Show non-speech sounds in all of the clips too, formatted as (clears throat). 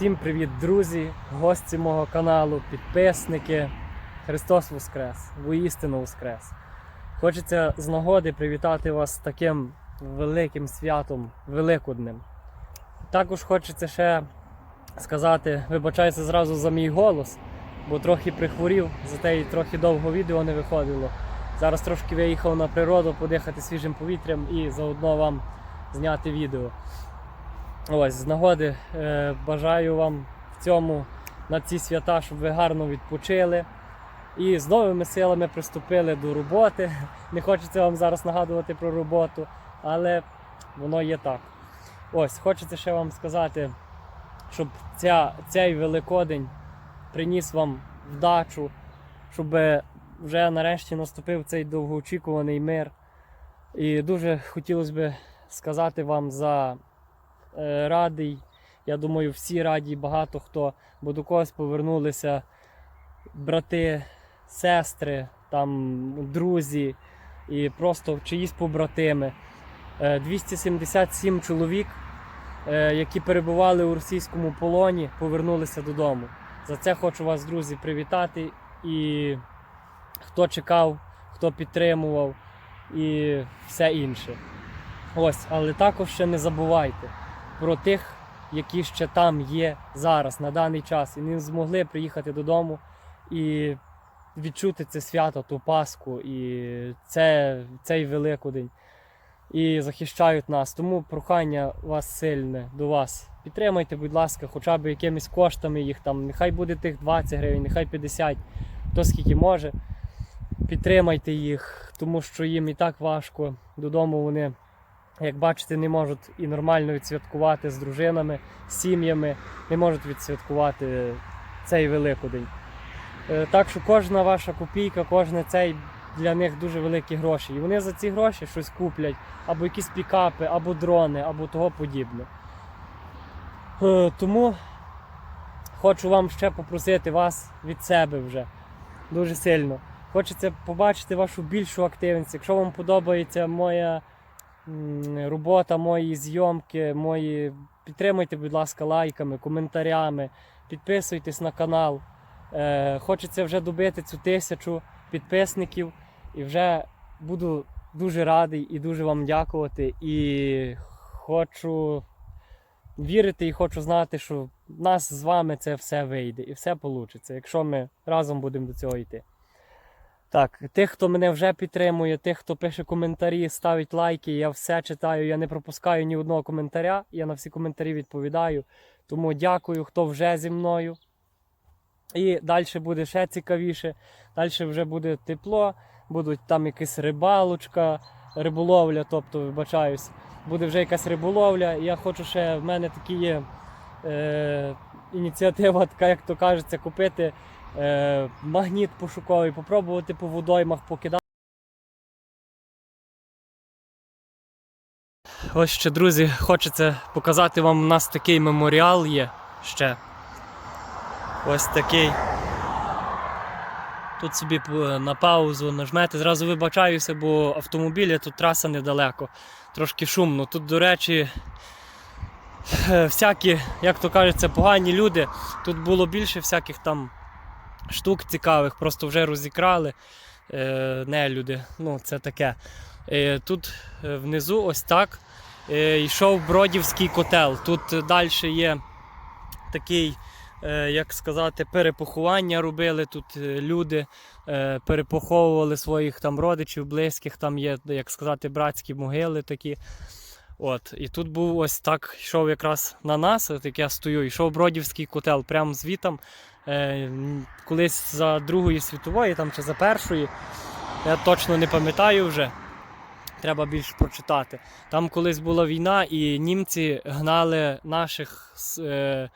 Всім привіт, друзі, гості мого каналу, підписники. Христос Воскрес! Воістину Воскрес! Хочеться з нагоди привітати вас з таким великим святом, великодним. Також хочеться ще сказати, вибачаюся зразу за мій голос, бо трохи прихворів, зате і трохи довго відео не виходило. Зараз трошки виїхав на природу подихати свіжим повітрям і заодно вам зняти відео. Ось, з нагоди е, бажаю вам в цьому на ці свята, щоб ви гарно відпочили і з новими силами приступили до роботи. (laughs) Не хочеться вам зараз нагадувати про роботу, але воно є так. Ось, хочеться ще вам сказати, щоб ця, цей Великодень приніс вам вдачу, щоб вже нарешті наступив цей довгоочікуваний мир. І дуже хотілося б сказати вам за радий. Я думаю, всі раді, багато хто, бо до когось повернулися брати, сестри, там, друзі і просто чиїсь побратими. Е, 277 чоловік, е, які перебували у російському полоні, повернулися додому. За це хочу вас, друзі, привітати. І хто чекав, хто підтримував і все інше. Ось, але також ще не забувайте про тих, які ще там є зараз, на даний час, і не змогли приїхати додому і відчути це свято, ту Пасху і це, цей Великодень. І захищають нас. Тому прохання вас сильне до вас. Підтримайте, будь ласка, хоча б якимись коштами їх там. Нехай буде тих 20 гривень, нехай 50, хто скільки може. Підтримайте їх, тому що їм і так важко. Додому вони як бачите, не можуть і нормально відсвяткувати з дружинами, з сім'ями, не можуть відсвяткувати цей Великодень. Е, Так що кожна ваша копійка, кожне цей для них дуже великі гроші. І вони за ці гроші щось куплять, або якісь пікапи, або дрони, або того подібне. Е, Тому хочу вам ще попросити вас від себе вже дуже сильно. Хочеться побачити вашу більшу активність. Якщо вам подобається моя робота, мої зйомки, мої. Підтримуйте, будь ласка, лайками, коментарями, підписуйтесь на канал. Е, хочеться вже добити цю тисячу підписників і вже буду дуже радий і дуже вам дякувати. І хочу вірити і хочу знати, що в нас з вами це все вийде і все вийде, якщо ми разом будемо до цього йти. Так, тих, хто мене вже підтримує, тих, хто пише коментарі, ставить лайки, я все читаю, я не пропускаю ні одного коментаря, я на всі коментарі відповідаю. Тому дякую, хто вже зі мною. І далі буде ще цікавіше. Далі вже буде тепло, будуть там якась рибалочка, риболовля, тобто, вибачаюсь, буде вже якась риболовля. Я хочу ще, в мене такі є е, ініціатива, така, як то кажеться, купити е, магніт пошуковий, попробувати по водоймах покидати. Ось ще, друзі, хочеться показати вам, у нас такий меморіал є ще. Ось такий. Тут собі е, на паузу нажмете. Зразу вибачаюся, бо автомобілі тут траса недалеко. Трошки шумно. Тут, до речі, е, всякі, як то кажеться, погані люди. Тут було більше всяких там штук цікавих, просто вже розікрали е, нелюди. Ну, це таке. Е, Тут е, внизу ось так е, йшов Бродівський котел. Тут далі є такий, е, як сказати, перепоховання робили. Тут е, люди перепоховували своїх там родичів, близьких, там є, як сказати, братські могили такі. От, і тут був ось так, йшов якраз на нас, от як я стою, йшов Бродівський котел, прямо звітом. Е, колись за Другої світової там, чи за першої, я точно не пам'ятаю вже. Треба більше прочитати. Там колись була війна, і німці гнали наших е,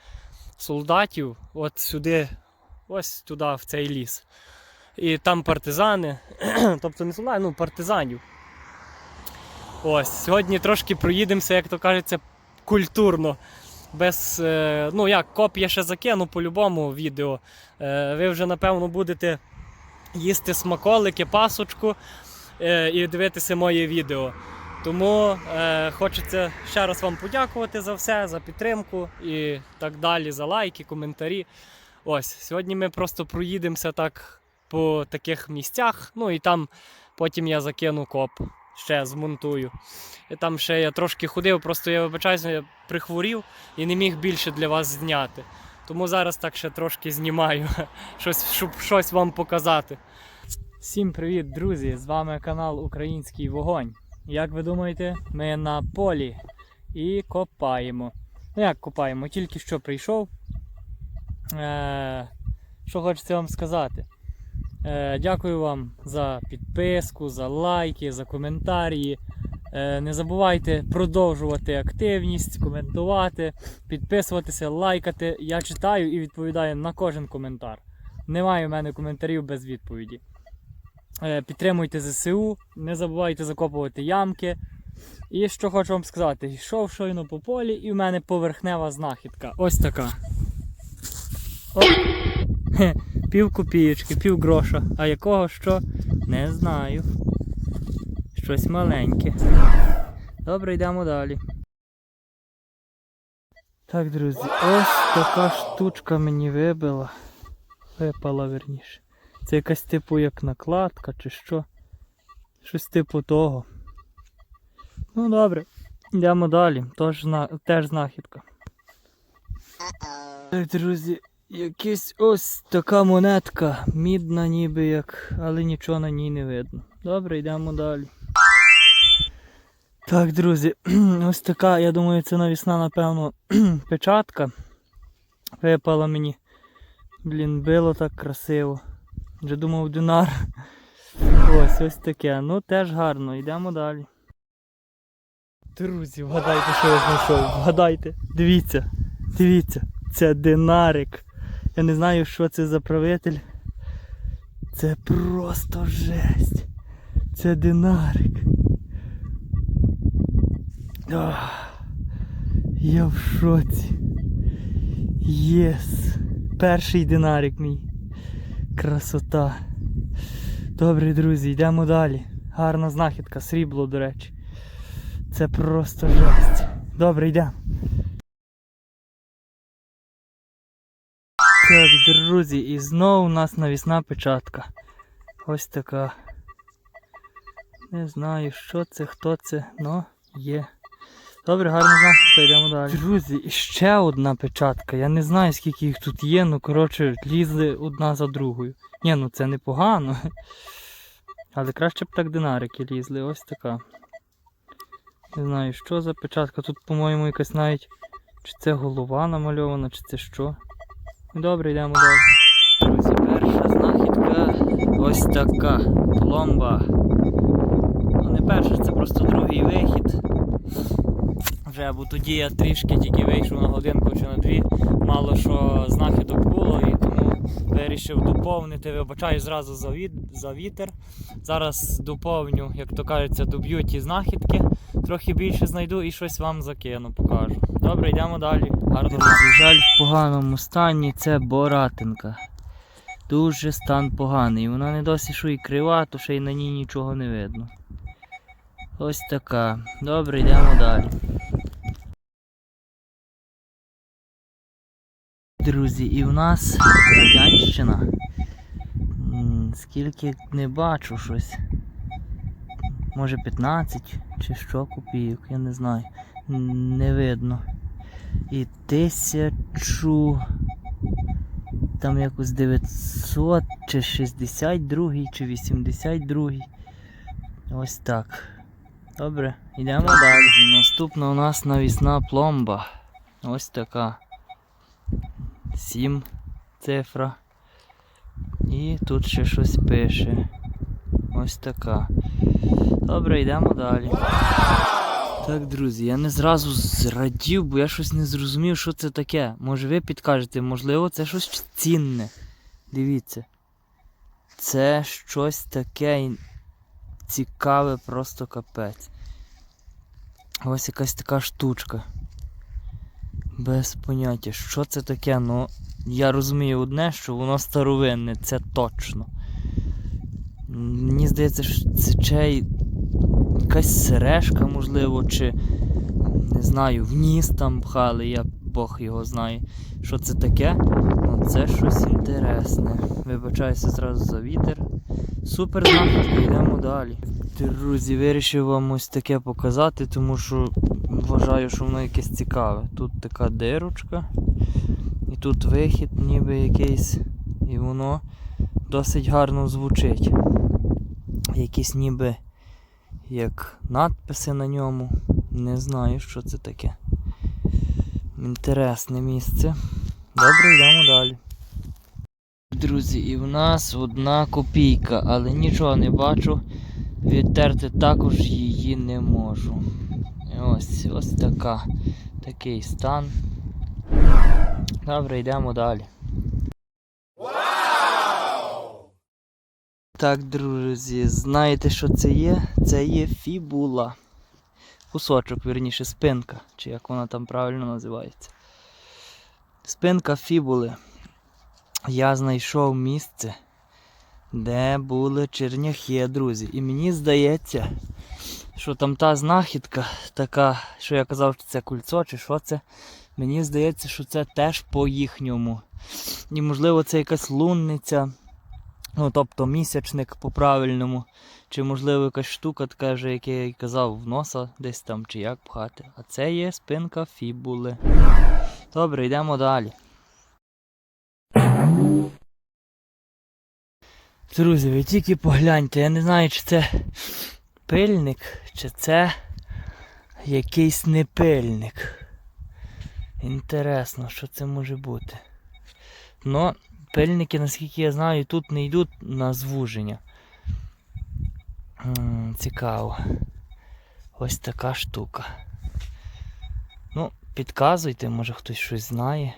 солдатів от сюди, ось туди, в цей ліс. І там партизани, (clears throat) тобто не солдати, ну партизанів. Ось, сьогодні трошки проїдемося, як то кажеться, культурно. Без, е, ну як, коп я ще закину по-любому відео. Е, ви вже, напевно, будете їсти смаколики, пасочку е, і дивитися моє відео. Тому хочеться ще раз вам подякувати за все, за підтримку і так далі, за лайки, коментарі. Ось, сьогодні ми просто проїдемося так по таких місцях. Ну і там потім я закину коп, ще змонтую. І там ще я трошки ходив, просто я вибачаюся, я прихворів і не міг більше для вас зняти. Тому зараз так ще трошки знімаю, (laughs) щось, щоб щось вам показати. Всім привіт, друзі! З вами канал Український Вогонь. Як ви думаєте, ми на полі і копаємо. Ну як копаємо? Тільки що прийшов. Е, що хочеться вам сказати? Е, дякую вам за підписку, за лайки, за коментарі. Е, не забувайте продовжувати активність, коментувати, підписуватися, лайкати. Я читаю і відповідаю на кожен коментар. Немає в мене коментарів без відповіді. Е, Підтримуйте ЗСУ, не забувайте закопувати ямки. І що хочу вам сказати, йшов щойно по полі, і в мене поверхнева знахідка. Ось така. О! Пів копієчки, пів гроша. А якого що? Не знаю. Щось маленьке. Добре, йдемо далі. Так, друзі, ось така штучка мені вибила. Випала верніше. Це якась типу як накладка чи що. Щось типу того. Ну добре, йдемо далі. Тож, теж знахідка. Так, друзі, якась ось така монетка. Мідна ніби як, але нічого на ній не видно. Добре, йдемо далі. Так, друзі, (clears throat) ось така, я думаю, це навісна, напевно, (clears throat) печатка. Випала мені. Блін, било так красиво. Вже думав динар. (laughs) Ось ось таке. Ну теж гарно, йдемо далі. Друзі, вгадайте, що я знайшов. Вгадайте. Дивіться, дивіться, це динарик. Я не знаю, що це за правитель. Це просто жесть. Це динарик. Ах, я в шоці. Єс. Перший динарик мій. Красота. Добре, друзі, йдемо далі. Гарна знахідка, срібло, до речі. Це просто жесть. Добре, йдемо. Так, друзі, і знову у нас навісна печатка. Ось така. Не знаю, що це, хто це, но є. Добре, гарна знахідка, йдемо далі. Друзі, ще одна печатка. Я не знаю, скільки їх тут є, ну коротше, лізли одна за другою. Ні, ну це непогано. Але краще б так динарики лізли, ось така. Не знаю, що за печатка. Тут, по-моєму, якась навіть. Чи це голова намальована, чи це що. Добре, йдемо далі. Друзі, перша знахідка ось така. Пломба. Ну не перша, це просто другий вихід. Вже, бо тоді я трішки тільки вийшов на годинку чи на дві. Мало що знахідок було і тому вирішив доповнити. Вибачаю зразу за, від, за вітер. Зараз доповню, як то кажеться, доб'ю ті знахідки. Трохи більше знайду і щось вам закину, покажу. Добре, йдемо далі. Друзі, жаль в поганому стані це боратинка. Дуже стан поганий. Вона не досі що і крива, то ще й на ній нічого не видно. Ось така. Добре, йдемо далі. Друзі, і в нас радянщина. Скільки не бачу щось. Може 15 чи що копійок, я не знаю. Не видно. І тисячу. Там якось 900 чи 62 чи 82. Ось так. Добре, йдемо далі. Наступна у нас навісна пломба. Ось така. 7 цифра. І тут ще щось пише. Ось така. Добре, йдемо далі. Так, друзі, я не зразу зрадів, бо я щось не зрозумів, що це таке. Може ви підкажете, можливо, це щось цінне. Дивіться. Це щось таке цікаве, просто капець. Ось якась така штучка. Без поняття, що це таке, ну я розумію одне, що воно старовинне, це точно. Мені здається, що це чей якась сережка, можливо, чи не знаю, в ніс там пхали, я Бог його знає. Що це таке? Ну, це щось інтересне. Вибачаюся зразу за вітер. Супер знахідка, йдемо далі. Друзі, вирішив вам ось таке показати, тому що вважаю, що воно якесь цікаве. Тут така дирочка, і тут вихід ніби якийсь, і воно досить гарно звучить. Якісь ніби як надписи на ньому. Не знаю, що це таке. Інтересне місце. Добре, йдемо далі. Друзі, і в нас одна копійка, але нічого не бачу. Відтерти також її не можу. Ось ось така. Такий стан. Добре, йдемо далі. Так, друзі, знаєте, що це є? Це є фібула. Кусочок, вірніше, спинка, чи як вона там правильно називається. Спинка фібули. Я знайшов місце, де були черняхи, друзі. І мені здається, що там та знахідка, така, що я казав, що це кульцо, чи що це. Мені здається, що це теж по їхньому. І можливо це якась лунниця, ну тобто місячник по-правильному. Чи можливо якась штука така вже, як я і казав, в носа десь там, чи як пхати. А це є спинка фібули. Добре, йдемо далі. Друзі, ви тільки погляньте, я не знаю, чи це пильник, чи це якийсь непильник. Інтересно, що це може бути. Ну, пильники, наскільки я знаю, тут не йдуть на звуження. Цікаво. Ось така штука. Ну, підказуйте, може хтось щось знає.